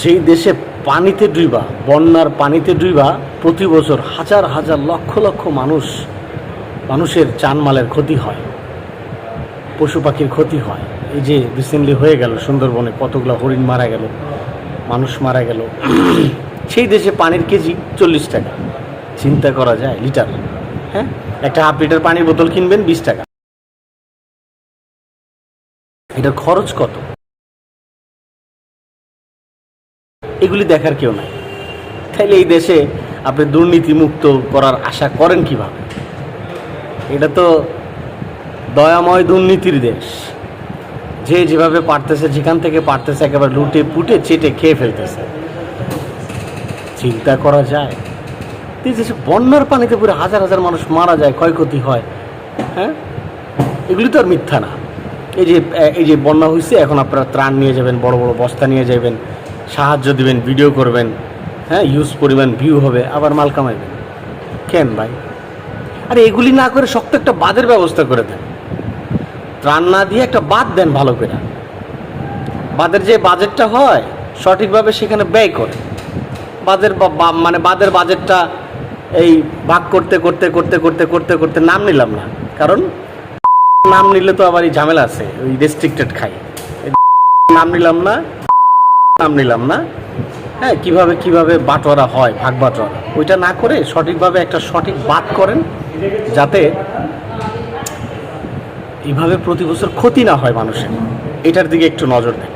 যেই দেশে পানিতে ডুইবা, বন্যার পানিতে ডুইবা, প্রতি বছর হাজার হাজার লক্ষ লক্ষ মানুষ, মানুষের চানমালের ক্ষতি হয়, পশু পাখির ক্ষতি হয়। এই যে রিসেন্টলি হয়ে গেল সুন্দরবনে কতগুলো হরিণ মারা গেল, মানুষ মারা গেল। সেই দেশে পানির কেজি চল্লিশ টাকা। চিন্তা করা যায় লিটার হ্যাঁ? একটা হাফ লিটার পানির বোতল কিনবেন বিশ টাকা। এটার খরচ কত? এগুলি দেখার কেউ নাই। তাইলে এই দেশে আপনি দুর্নীতিমুক্ত করার আশা করেন কীভাবে? এটা তো দয়াময় দুর্নীতির দেশ। যে যেভাবে পারতেছে, যেখান থেকে পারতেছে, একেবারে লুটে পুটে, চেটে খেয়ে ফেলতেছে। চিন্তা করা যায়। দেশে বন্যার পানিতে পুরো হাজার হাজার মানুষ মারা যায়, ক্ষয়ক্ষতি হয় হ্যাঁ? এগুলি তো আর মিথ্যা না। এই যে এই যে বন্যা হয়েছে এখন আপনারা ত্রাণ নিয়ে যাবেন, বড় বড় বস্তা নিয়ে যাবেন সাহায্য দিবেন ভিডিও করবেন হ্যাঁ ইউজ পরিমাণ ভিউ হবে, আবার মাল কামাইবেন। কেন ভাই? আরে এগুলি না করে শক্ত একটা বাদের ব্যবস্থা করে দেন। ত্রাণ না দিয়ে একটা বাদ দেন ভালো করে। বাদের যে বাজেটটা হয়, সঠিকভাবে সেখানে ব্যয় করে। বাদের মানে বাদের বাজেটটা এই ভাগ করতে করতে করতে করতে করতে করতে নাম নিলাম না। কারণ নাম নিলে তো আবার এই ঝামেলা আছে, ওই রেস্ট্রিক্টেড খাই। নাম নিলাম না নাম নিলাম না? হ্যাঁ কীভাবে কীভাবে বাটোয়ারা হয়, ভাগ বাটোয়ারা? ওইটা না করে সঠিকভাবে একটা সঠিক বাদ করেন, যাতে এইভাবে প্রতি বছর ক্ষতি না হয় মানুষের। এটার দিকে একটু নজর দেন।